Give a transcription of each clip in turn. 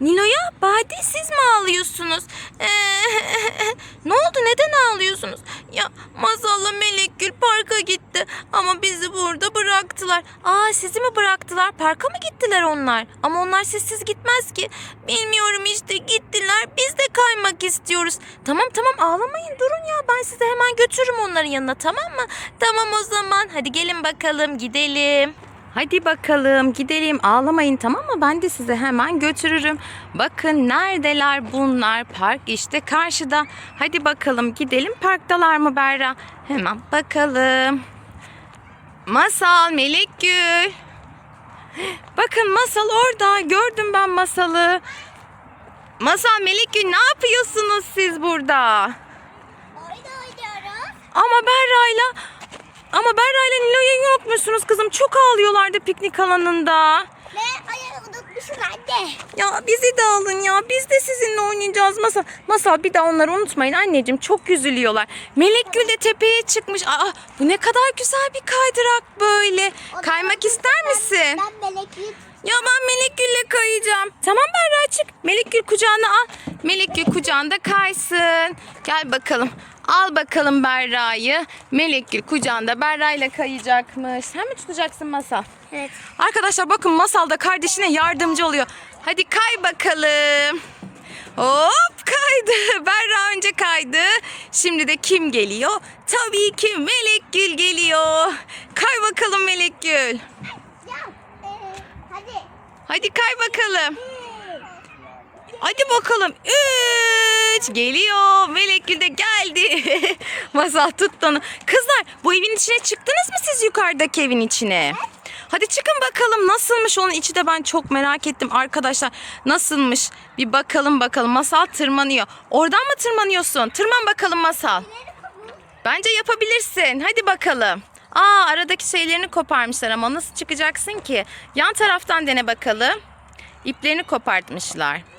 Nilo'ya Bade siz mi ağlıyorsunuz? Ee, ne oldu neden ağlıyorsunuz? Ya Mazal'la Melekgül parka gitti ama bizi burada bıraktılar. Aa sizi mi bıraktılar? Parka mı gittiler onlar? Ama onlar sizsiz gitmez ki. Bilmiyorum işte gittiler. Biz de kaymak istiyoruz. Tamam tamam ağlamayın durun ya ben sizi hemen götürürüm onların yanına tamam mı? Tamam o zaman hadi gelin bakalım gidelim. Hadi bakalım gidelim ağlamayın tamam mı? Ben de sizi hemen götürürüm. Bakın neredeler bunlar? Park işte karşıda. Hadi bakalım gidelim parktalar mı Berra? Hemen bakalım. Masal, Melekgül. Bakın Masal orada. Gördüm ben Masal'ı. Masal, Melekgül ne yapıyorsunuz siz burada? Oyun oynuyoruz. Ama Berra'yla ama Berra'yla Nilo'yu unutmuşsunuz kızım. Çok ağlıyorlardı piknik alanında. Ve ayı unutmuşsun anne. Ya bizi de alın ya. Biz de sizinle oynayacağız Masal. Masal bir daha onları unutmayın anneciğim. Çok üzülüyorlar. Melek Gül de tepeye çıkmış. Aa bu ne kadar güzel bir kaydırak böyle. O Kaymak ben- ister misin? Ben melekli Ya ben Melek Gül'le kayacağım. Tamam Berra çık. Melek Gül kucağına al. Melek Gül kucağında kaysın. Gel bakalım. Al bakalım Berra'yı. Melek Gül kucağında Berra'yla kayacakmış. Sen mi tutacaksın Masal? Evet. Arkadaşlar bakın Masal da kardeşine yardımcı oluyor. Hadi kay bakalım. Hop kaydı. Berra önce kaydı. Şimdi de kim geliyor? Tabii ki Melek Gül geliyor. Kay bakalım Melek Gül. Ya hadi. Hadi kay bakalım. Hadi bakalım. Üç. Geliyor. Melek Gül de geldi. Masal tuttu. Kızlar bu evin içine çıktınız mı siz yukarıdaki evin içine? Hadi çıkın bakalım nasılmış onun içi de ben çok merak ettim arkadaşlar. Nasılmış? Bir bakalım bakalım. Masal tırmanıyor. Oradan mı tırmanıyorsun? Tırman bakalım Masal. Bence yapabilirsin. Hadi bakalım. Aa aradaki şeylerini koparmışlar ama nasıl çıkacaksın ki? Yan taraftan dene bakalım. İplerini kopartmışlar.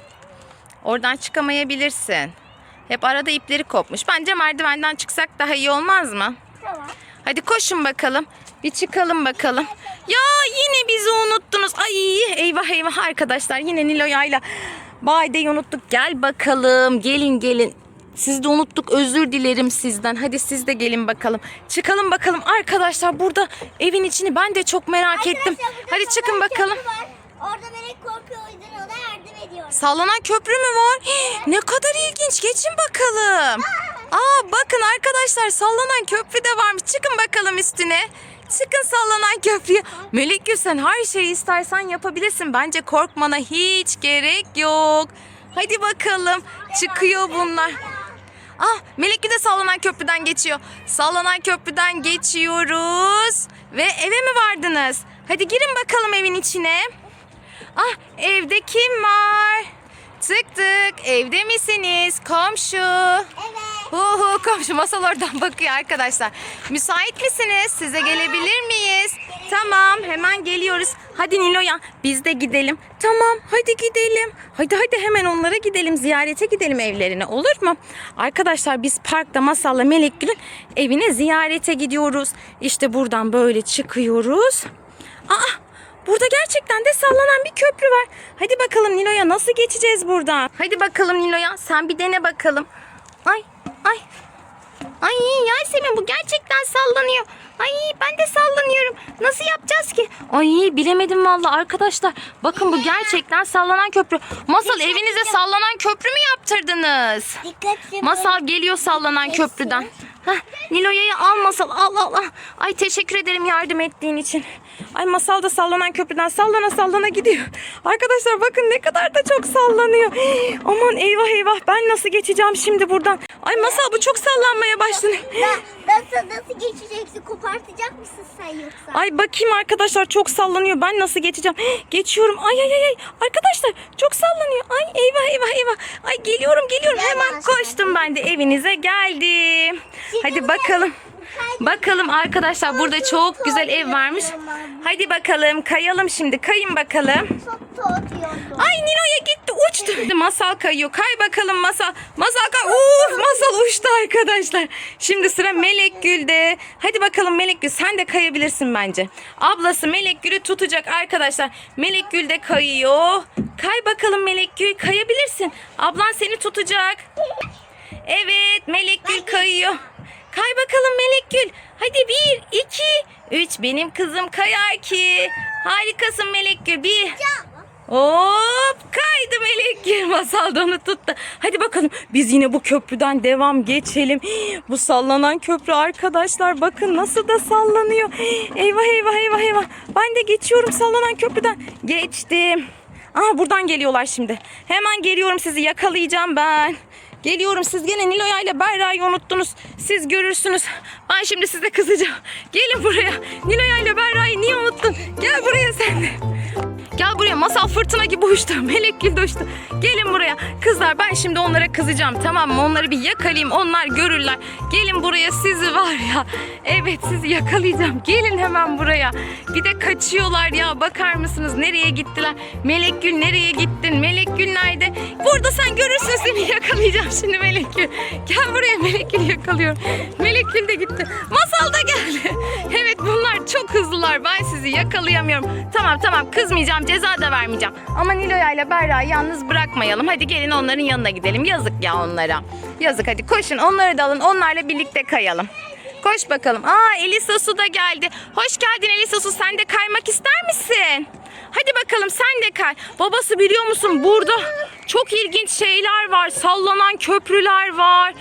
Oradan çıkamayabilirsin. Hep arada ipleri kopmuş. Bence merdivenden çıksak daha iyi olmaz mı? Tamam. Hadi koşun bakalım. Bir çıkalım bakalım. Ya yine bizi unuttunuz. Ay eyvah eyvah arkadaşlar. Yine Nilo'yayla Bade'yi unuttuk. Gel bakalım. Gelin gelin. Siz de unuttuk. Özür dilerim sizden. Hadi siz de gelin bakalım. Çıkalım bakalım. Arkadaşlar burada evin içini ben de çok merak ettim. Arkadaşlar, burada Hadi çıkın bakalım. var. Orada melek korkuyor o yüzden ona yardım ediyorum. Sallanan köprü mü var? Hii, Ne kadar ilginç. Geçin bakalım. Aa bakın arkadaşlar sallanan köprü de varmış. Çıkın bakalım üstüne. Çıkın sallanan köprüye. Melek Gül sen her şeyi istersen yapabilirsin. Bence korkmana hiç gerek yok. Hadi bakalım. Çıkıyor bunlar. Ah Melek Gül de sallanan köprüden geçiyor. Sallanan köprüden geçiyoruz. Ve eve mi vardınız? Hadi girin bakalım evin içine. Ah evde kim var? Tık tık evde misiniz komşu? Evet. Hu hu komşu masal oradan bakıyor arkadaşlar. Müsait misiniz? Size gelebilir miyiz? Tamam hemen geliyoruz. Hadi Nilo'ya biz de gidelim. Tamam hadi gidelim. Hadi hadi hemen onlara gidelim. Ziyarete gidelim evlerine olur mu? Arkadaşlar biz parkta Masal'la Melek Gül'ün evine ziyarete gidiyoruz. İşte buradan böyle çıkıyoruz. Aa Burada gerçekten de sallanan bir köprü var. Hadi bakalım Nilo'ya nasıl geçeceğiz buradan? Hadi bakalım Nilo'ya sen bir dene bakalım. Ay ay. Ay Yasemin bu gerçekten sallanıyor. Ay ben de sallanıyorum. Nasıl yapacağız ki? Ay bilemedim valla arkadaşlar. Bakın bu gerçekten sallanan köprü. Masal evinize sallanan köprü mü yaptırdınız? Dikkatli Masal geliyor sallanan köprüden. Heh, Nilo'ya al masal al al al. Ay teşekkür ederim yardım ettiğin için. Ay masal da sallanan köprüden sallana sallana gidiyor. Arkadaşlar bakın ne kadar da çok sallanıyor. Hii, Aman eyvah eyvah ben nasıl geçeceğim şimdi buradan. Ay masal bu çok sallanmaya başladı. Na- Nasıl nasıl geçeceksin? Kopartacak mısın sen yoksa? Ay bakayım arkadaşlar çok sallanıyor. Ben nasıl geçeceğim? Hii, Geçiyorum. Ay ay ay ay. Arkadaşlar çok sallanıyor. Ay eyvah eyvah eyvah. Ay geliyorum geliyorum. Gel Hemen bana koştum ben de evinize geldim. Hadi bakalım. Bakalım arkadaşlar burada çok güzel ev varmış. Hadi bakalım kayalım şimdi. Kayın bakalım. Ay Nilo'ya gitti. uçtu. Masal kayıyor. Kay bakalım masal. Masal kay. Uf masal uçtu arkadaşlar. Şimdi sıra Melek Gül'de. Hadi bakalım Melek Gül sen de kayabilirsin bence. Ablası Melek Gül'ü tutacak arkadaşlar. Melek Gül de kayıyor. Kay bakalım Melek Gül kayabilirsin. Ablan seni tutacak. Evet Melek Gül kayıyor. Kay bakalım Melek Gül. Hadi bir, iki, üç. Benim kızım kayar ki. Harikasın Melek Gül. Bir. Hop kaydı Melek Gül. Masal da onu tuttu. Hadi bakalım biz yine bu köprüden devam geçelim. Bu sallanan köprü arkadaşlar bakın nasıl da sallanıyor. Eyvah eyvah eyvah eyvah. Ben de geçiyorum sallanan köprüden. Geçtim. Aha buradan geliyorlar şimdi. Hemen geliyorum sizi yakalayacağım ben. Geliyorum siz gene Nilo'ya ile Berra'yı unuttunuz. Siz görürsünüz. Ben şimdi size kızacağım. Gelin buraya. Nilo'ya ile Berra'yı niye unuttun? Gel buraya sen de. Masal fırtına gibi uçtu. Melek gibi uçtu. Gelin buraya. Kızlar ben şimdi onlara kızacağım tamam mı? Onları bir yakalayayım onlar görürler. Gelin buraya sizi var ya. Evet sizi yakalayacağım. Gelin hemen buraya. Bir de kaçıyorlar ya. Bakar mısınız nereye gittiler? Melek Gül nereye gittin? Melek Gül nerede? Burada sen görürsün seni yakalayacağım şimdi Melek Gül. Gel buraya Melek Gül yakalıyorum. Melek Gül de gitti. Masal da geldi. Evet bunlar çok hızlılar. Ben sizi yakalayamıyorum. Tamam tamam kızmayacağım ceza da vermeyeceğim. Ama Nilo'ya ile Berra'yı yalnız bırakmayalım. Hadi gelin onların yanına gidelim. Yazık ya onlara. Yazık hadi koşun onları da alın. Onlarla birlikte kayalım. Koş bakalım. Aa Elisa Su da geldi. Hoş geldin Elisa Su. Sen de kaymak ister misin? Hadi bakalım sen de kay. Babası biliyor musun burada çok ilginç şeyler var. Sallanan köprüler var.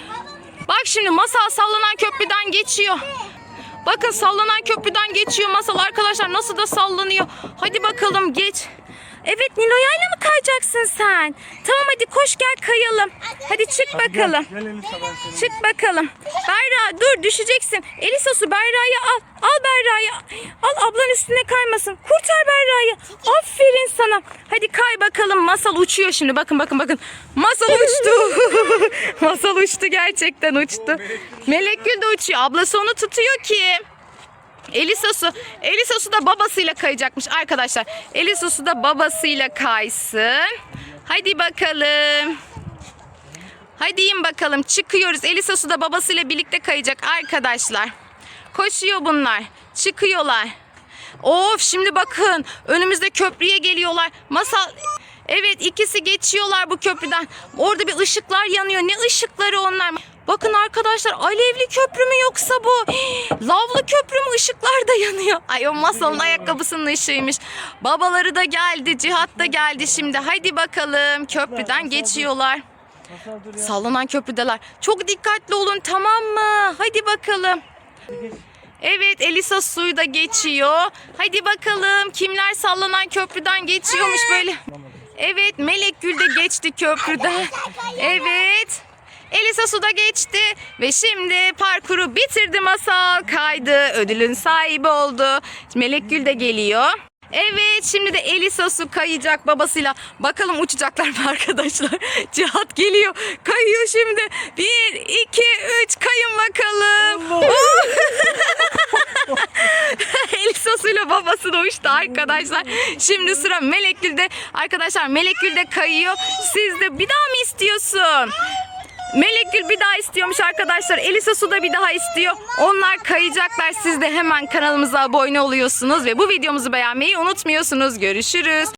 Bak şimdi masal sallanan köprüden geçiyor. Bakın sallanan köprüden geçiyor masal arkadaşlar nasıl da sallanıyor. Hadi bakalım geç. Evet Nilo'yayla mı kayacaksın sen? Tamam hadi koş gel kayalım. Hadi çık bakalım. Gel Elisa ben seni. Çık bakalım. Berra dur düşeceksin. Elisa su Berra'yı al. Al Berra'yı. Al ablan üstüne kaymasın. Kurtar Berra'yı. Aferin sana. Hadi kay bakalım. Masal uçuyor şimdi. Bakın bakın bakın. Masal uçtu. Masal uçtu gerçekten uçtu. Melek Gül de uçuyor. Ablası onu tutuyor ki. Elisa Su, Elisa Su da babasıyla kayacakmış arkadaşlar. Elisa Su da babasıyla kaysın. Hadi bakalım. Hadi in bakalım çıkıyoruz. Elisa Su da babasıyla birlikte kayacak arkadaşlar. Koşuyor bunlar. Çıkıyorlar. Of şimdi bakın önümüzde köprüye geliyorlar. Masal Evet ikisi geçiyorlar bu köprüden. Orada bir ışıklar yanıyor. Ne ışıkları onlar? Bakın arkadaşlar alevli köprü mü yoksa bu? Hii, Lavlı köprü mü ışıklar da yanıyor. Ay o masalın ayakkabısının ışığıymış. Babaları da geldi. Cihat da geldi şimdi. Hadi bakalım köprüden geçiyorlar. Sallanan köprüdeler. Çok dikkatli olun tamam mı? Hadi bakalım. Evet Elisa suyu da geçiyor. Hadi bakalım kimler sallanan köprüden geçiyormuş böyle. Evet Melek Gül de geçti köprüden. Evet. Elisa su da geçti ve şimdi parkuru bitirdi masal kaydı ödülün sahibi oldu. Melek Gül de geliyor. Evet şimdi de Elisa su kayacak babasıyla. Bakalım uçacaklar mı arkadaşlar? Cihat geliyor. Kayıyor şimdi. Bir, iki, üç kayın bakalım. Elisa suyla babası da uçtu arkadaşlar. Şimdi sıra Melek Gül'de. Arkadaşlar Melek Gül de kayıyor. Siz de bir daha mı istiyorsun? Melek Gül bir daha istiyormuş arkadaşlar. Elisa Su da bir daha istiyor. Onlar kayacaklar. Siz de hemen kanalımıza abone oluyorsunuz ve bu videomuzu beğenmeyi unutmuyorsunuz. Görüşürüz.